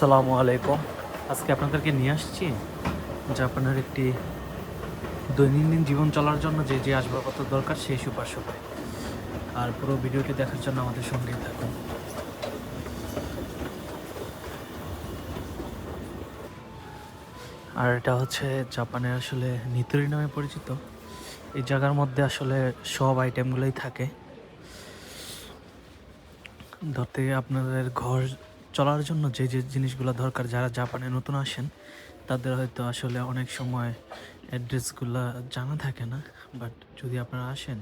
আসসালামু আলাইকুম। আজকে আপনাদেরকে নিয়ে আসছি জাপানের একটি দৈনন্দিন জীবন চলার জন্য যে যে আসবাবপত্র দরকার সেই সুপার শপে আর পুরো ভিডিওটি দেখার জন্য আমাদের সঙ্গেই থাকুন। আর এটা হচ্ছে জাপানে আসলে নিতুরি নামে পরিচিত। এই জায়গার মধ্যে আসলে সব আইটেমগুলোই থাকে। ধরতে আপনাদের ঘর চলার জন্য যে যে জিনিসগুলো দরকার, যারা জাপানে নতুন আসেন, তাদের হয়তো আসলে অনেক সময় অ্যাড্রেসগুলো জানা থাকে না। বাট যদি আপনারা আসেন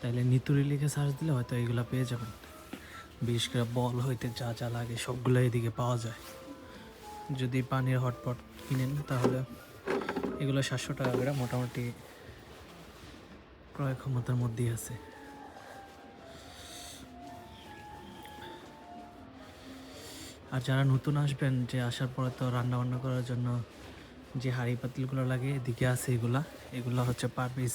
তাহলে নিতুরি লিখে সার্চ দিলে হয়তো এইগুলো পেয়ে যাবেন। বিশেষ করে বল হইতে যা যা লাগে, সবগুলো এদিকে পাওয়া যায়। যদি পানির হটপট কিনেন, তাহলে এগুলো সাতশো টাকা করে মোটামুটি ক্রয় ক্ষমতার মধ্যেই আছে। আর যারা নতুন আসবেন, যে আসার পরে তো রান্না বান্না করার জন্য যে হাঁড়ি পাতিলগুলো লাগে, এদিকে আছে এগুলা। এগুলো হচ্ছে পার পিস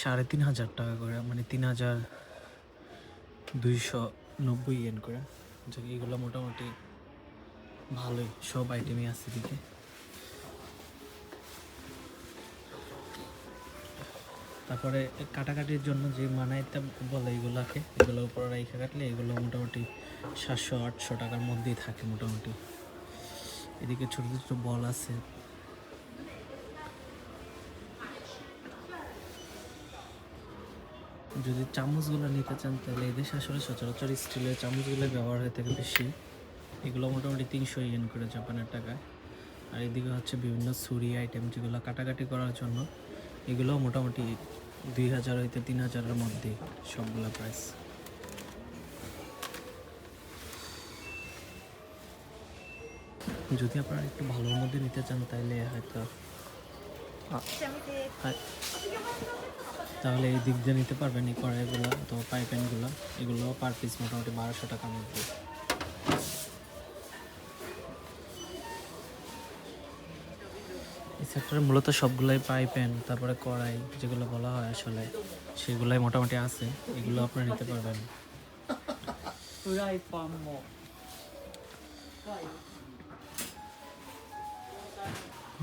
সাড়ে তিন হাজার টাকা করে মানে তিন হাজার দুইশো নব্বই ইয়েন করে। যে এগুলো মোটামুটি ভালোই, সব আইটেমই আছে এদিকে। তারপরে কাটাকাটির জন্য যে মানাইতে বলে এগুলাকে, এগুলো উপরে রাইখা কাটলে এগুলো মোটামুটি সাতশো, আটশো টাকার মধ্যেই থাকে মোটামুটি। এদিকে ছোট ছোট বল আছে। যদি চামচগুলো নিতে চান, তাহলে এদেশে আসলে সচরাচর স্টিলের চামচগুলো ব্যবহার হয়ে থাকে বেশি। এগুলো মোটামুটি তিনশো ইয়েন করে জাপানের টাকায়। আর এদিকে হচ্ছে বিভিন্ন ছুরি আইটেম যেগুলো কাটাকাটি করার জন্য এগুলো মোটামুটি দুই হাজার হইতে তিন হাজারের মধ্যে সবগুলো প্রাইস যদি আপনারা একটু ভালোর মধ্যে নিতে চান তাহলে হয়তো হ্যাঁ, তাহলে এই দিক দিয়ে নিতে পারবেন এই কড়াইগুলো অথবা পাইপ্যানগুলো এগুলো পার পিস মোটামুটি বারোশো টাকার মধ্যে। এছাড়া সেক্টরে মূলত সবগুলাই পাইপেন তারপরে কড়াই যেগুলো বলা হয় আসলে সেগুলাই মোটামুটি আছে। এগুলো আপনারা নিতে পারবেন। Right, one more.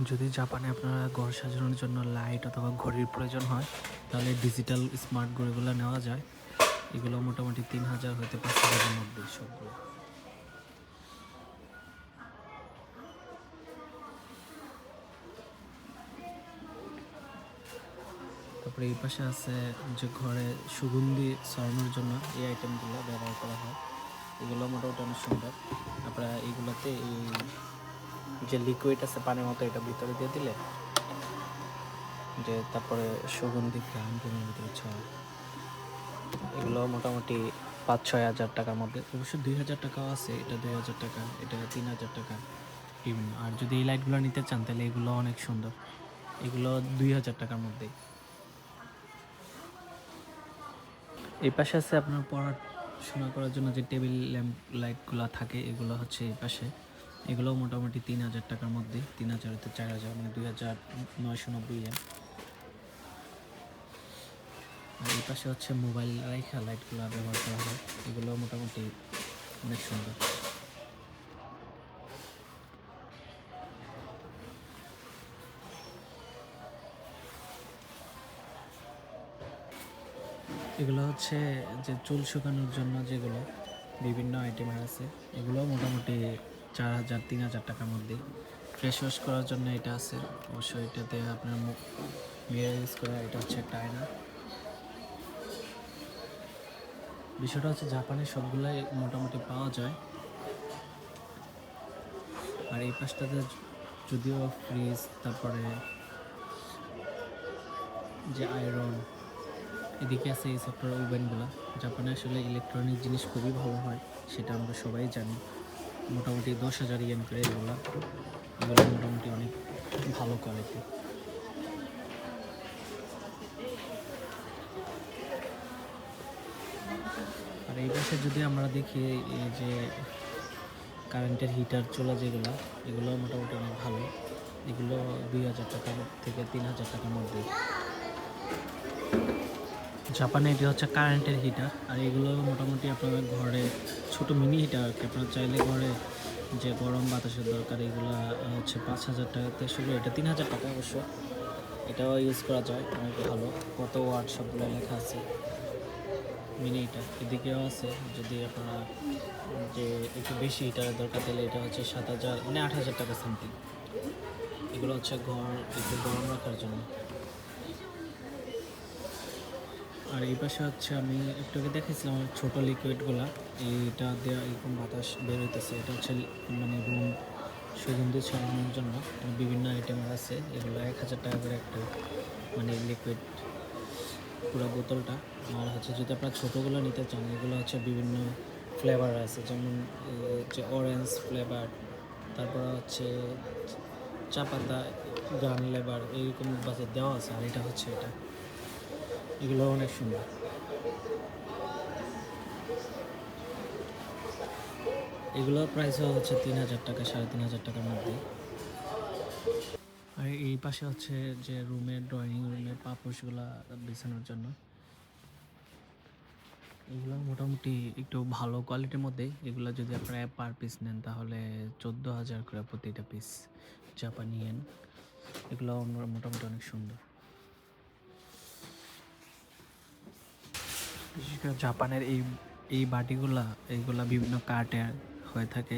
যদি জাপানে আপনারা ঘর সাজানোর জন্য লাইট অথবা ঘড়ির প্রয়োজন হয়, তাহলে ডিজিটাল স্মার্ট ঘড়িগুলো নেওয়া যায়। এগুলো মোটামুটি তিন হাজার হইতে পাঁচ হাজারের মধ্যে সবগুলো। তারপরে এই পাশে আছে যে ঘরে সুগন্ধি সরানোর জন্য এই আইটেমগুলো ব্যবহার করা হয়। এগুলো মোটামুটি অনেক সুন্দর। তারপরে এইগুলোতে এই যে লিকুইড আছে পানির মতো এটা ভিতরে দিয়ে দিলে, যে তারপরে সুগন্ধি ঘ্রাণ ছয় এগুলো মোটামুটি পাঁচ, ছয় হাজার টাকার মধ্যে। অবশ্য দুই হাজার টাকাও আছে, এটা দুই হাজার টাকা, এটা তিন হাজার টাকা। বিভিন্ন। আর যদি এই লাইটগুলো নিতে চান, তাহলে এগুলো অনেক সুন্দর। এগুলো দুই হাজার টাকার মধ্যেই। এই পাশে আছে আপনার পড়াশোনা করার জন্য যে টেবিল ল্যাম্প লাইটগুলো থাকে, এগুলো হচ্ছে এই পাশে। এগুলো মোটামুটি তিন হাজার টাকার মধ্যে। তিন হাজার হতে চার হাজার মানে দুই হাজার নয়শো নব্বই এম আর এই পাশে হচ্ছে মোবাইল রাইখা লাইটগুলো ব্যবহার করা হয়। এগুলো মোটামুটি অনেক সুন্দর। এগুলো হচ্ছে যে চুল শুকানোর জন্য যেগুলো বিভিন্ন আইটেমের আছে, এগুলো মোটামুটি চার হাজার, তিন হাজার টাকার মধ্যে। ফ্রেশ ওয়াশ করার জন্য এটা আছে। অবশ্যই এটাতে আপনার মুখ ইউজ করা, এটা হচ্ছে টায়না। বিষয়টা হচ্ছে জাপানের সবগুলাই মোটামুটি পাওয়া যায়। আর এই পাশটাতে যদিও ফ্রিজ, তারপরে যে আয়রন, এদিকে আছে এই সেক্টর ওভেনগুলো জাপানে আসলে ইলেকট্রনিক জিনিস খুবই ভালো হয়, সেটা আমরা সবাই জানি। মোটামুটি দশ হাজার ইয়েন করে এগুলো। এগুলো মোটামুটি অনেক ভালো কোয়ালিটি আর এই পাশে যদি আমরা দেখি, এই যে কারেন্টের হিটার চলা যেগুলো, এগুলো মোটামুটি অনেক ভালো। এগুলো দুই হাজার টাকা থেকে তিন হাজার টাকার মধ্যে। জাপানে এটি হচ্ছে কারেন্টের হিটার আর এগুলো মোটামুটি আপনার ঘরে ছোট মিনি হিটার আর কি আপনারা চাইলে ঘরে যে গরম বাতাসের দরকার, এগুলো হচ্ছে পাঁচ হাজার টাকাতে শুরু এটা তিন হাজার টাকা অবশ্য। এটাও ইউজ করা যায়, অনেক ভালো। কত ওয়ার্ড সবগুলো লেখা আছে মিনি হিটার এদিকেও আছে, যদি আপনারা যে একটু বেশি হিটারের দরকার, তাহলে এটা হচ্ছে সাত হাজার মানে আট হাজার টাকা সামথিং এগুলো হচ্ছে ঘর, একটু গরম রাখার জন্য। আর এই পাশে হচ্ছে আমি একটু আগে দেখেছিলাম ছোটো লিকুইডগুলা এইটা দেওয়া এরকম বাতাস বের হইতেছে। এটা হচ্ছে মানে রুম সুগন্ধি ছড়ানোর জন্য। বিভিন্ন আইটেম আছে। এগুলো এক হাজার টাকা করে একটা মানে লিকুইড পুরো বোতলটা। আর হচ্ছে যদি আপনারা ছোটোগুলো নিতে চান, এগুলো হচ্ছে বিভিন্ন ফ্লেভার আছে। যেমন হচ্ছে অরেঞ্জ ফ্লেভার তারপর হচ্ছে চা পাতা গান লেবার এইরকম বাসে দেওয়া আছে। আর এটা হচ্ছে এটা। এগুলো অনেক সুন্দর। এগুলো প্রাইস হচ্ছে তিন হাজার টাকা, সাড়ে তিন হাজার টাকার মধ্যে। আর এই পাশে হচ্ছে যে রুমের ড্রয়িং রুমের পাপোশগুলো বিছানোর জন্য। এগুলো মোটামুটি একটু ভালো কোয়ালিটির মধ্যে এগুলো যদি আপনারা পার পিস নেন, তাহলে চোদ্দ হাজার করে প্রতিটা পিস জাপানিয়ান এগুলো অন্য- মোটামুটি অনেক সুন্দর। বিশেষ করে জাপানের এই এই বাটিগুলা, এইগুলা বিভিন্ন কাঠের হয়ে থাকে।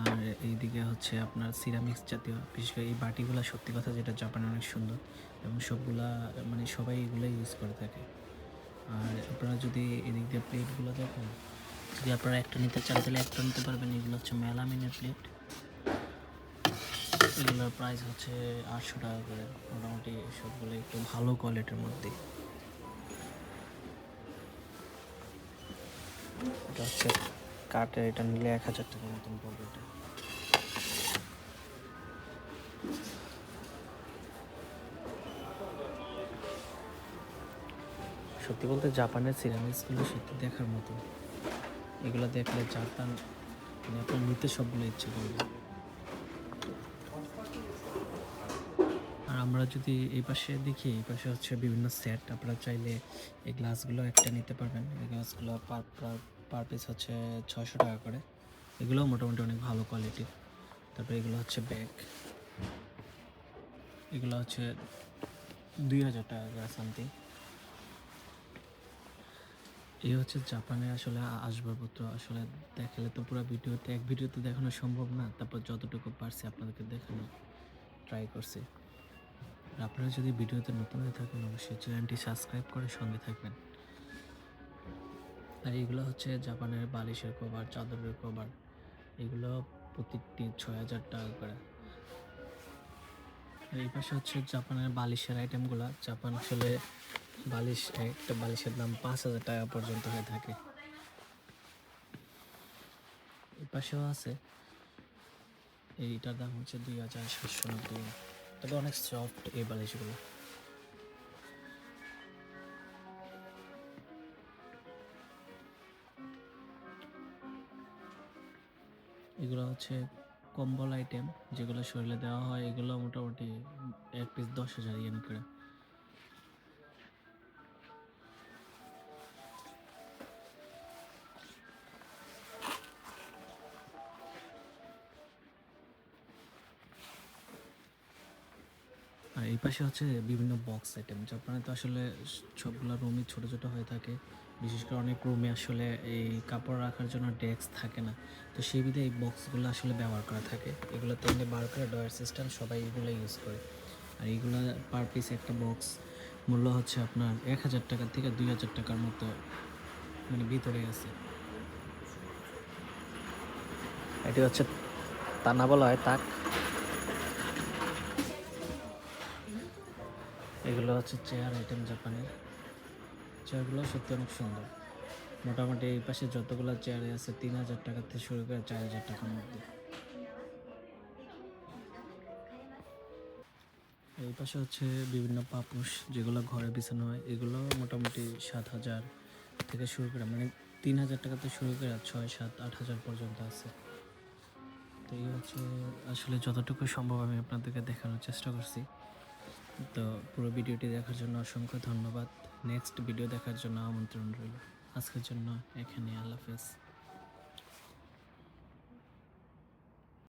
আর এইদিকে হচ্ছে আপনার সিরামিক্স জাতীয়, বিশেষ করে এই বাটিগুলা সত্যি কথা যেটা জাপানে অনেক সুন্দর এবং সবগুলা মানে সবাই এগুলো ইউজ করে থাকে। আর আপনারা যদি এদিক দিয়ে প্লেটগুলো দেখেন, যদি আপনারা একটা নিতে চান, তাহলে একটা নিতে পারবেন। এগুলো হচ্ছে মেলামিনের প্লেট। এগুলোর প্রাইস হচ্ছে আটশো টাকা করে। মোটামুটি সবগুলো একটু ভালো কোয়ালিটির মধ্যে এটা হচ্ছে কাঠের, এটা নিলে এক হাজার টাকার মতন পড়বে এটা। সত্যি বলতে জাপানের সিরামিক্সগুলো সত্যি দেখার মতো। এগুলো দেখলে জাপান মানে নিতে সবগুলো ইচ্ছে করবে। আর আমরা যদি এই পাশে দেখি, এই পাশে হচ্ছে বিভিন্ন সেট। আপনারা চাইলে এই গ্লাসগুলো একটা নিতে পারবেন। এই গ্লাসগুলো পার পার পিস হচ্ছে ছশো টাকা করে। এগুলোও মোটামুটি অনেক ভালো কোয়ালিটি তারপরে এগুলো হচ্ছে ব্যাগ এগুলো হচ্ছে দুই হাজার টাকা করে সামথিং এই হচ্ছে জাপানে আসলে আসবাবপত্র। আসলে দেখালে তো পুরো ভিডিওতে, এক ভিডিওতে দেখানো সম্ভব না। তারপর যতটুকু পারছি আপনাদেরকে দেখানো ট্রাই করছি। আপনারা যদি ভিডিওতে নতুন হয়ে থাকেন, অবশ্যই চ্যানেলটি সাবস্ক্রাইব করে সঙ্গে থাকবেন। আর এগুলো হচ্ছে জাপানের বালিশের কভার, চাদরের কভার। এগুলো প্রত্যেকটি ছয় হাজার টাকা করে। আর এই পাশে হচ্ছে জাপানের বালিশের আইটেমগুলো জাপান আসলে বালিশ, একটা বালিশের দাম পাঁচ হাজার টাকা পর্যন্ত হয়ে থাকে। এই পাশেও আছে। এইটার দাম হচ্ছে দুই হাজার সাতশো নব্বই। তবে অনেক সফট এই বালিশগুলো। এগুলো হচ্ছে কম্বল আইটেম যেগুলো শরীরে দেওয়া হয়, এগুলো মোটামুটি এক পিস দশ হাজার ইয়েন করে। আর এই পাশে হচ্ছে বিভিন্ন বক্স আইটেম জাপানে তো আসলে সবগুলো রুমই ছোট ছোট হয়ে থাকে বিশেষ করে অনেক রুমে আসলে এই কাপড় রাখার জন্য ডেস্ক থাকে না। তো সেই বিধে এই বক্সগুলো আসলে ব্যবহার করা থাকে। এগুলো তো এমনি বার করে ডয়ার সিস্টেম সবাই এগুলো ইউজ করে। আর এইগুলো পার পিস একটা বক্স মূল্য হচ্ছে আপনার এক হাজার টাকা থেকে দুই হাজার টাকার মতো মানে ভিতরে আছে। এটি হচ্ছে তানা বলা হয়, তাক। এগুলো হচ্ছে চেয়ার আইটেম জাপানের। চেয়ারগুলো সত্যি অনেক সুন্দর। মোটামুটি এই পাশে যতগুলো চেয়ারে আছে তিন হাজার টাকা থেকে শুরু করে চার হাজার টাকার মধ্যে। এই পাশে হচ্ছে বিভিন্ন পাপুস যেগুলো ঘরে বিছানো হয়, এগুলো মোটামুটি সাত হাজার থেকে শুরু করে মানে তিন হাজার টাকা থেকে শুরু করে ছয়, সাত, আট হাজার পর্যন্ত আছে। তো এই হচ্ছে আসলে যতটুকু সম্ভব আমি আপনাদেরকে দেখানোর চেষ্টা করছি। তো পুরো ভিডিওটি দেখার জন্য অসংখ্য ধন্যবাদ। নেক্সট ভিডিও দেখার জন্য আমন্ত্রণ রইল। আজকের জন্য এখানে আল্লাহ হাফেজ।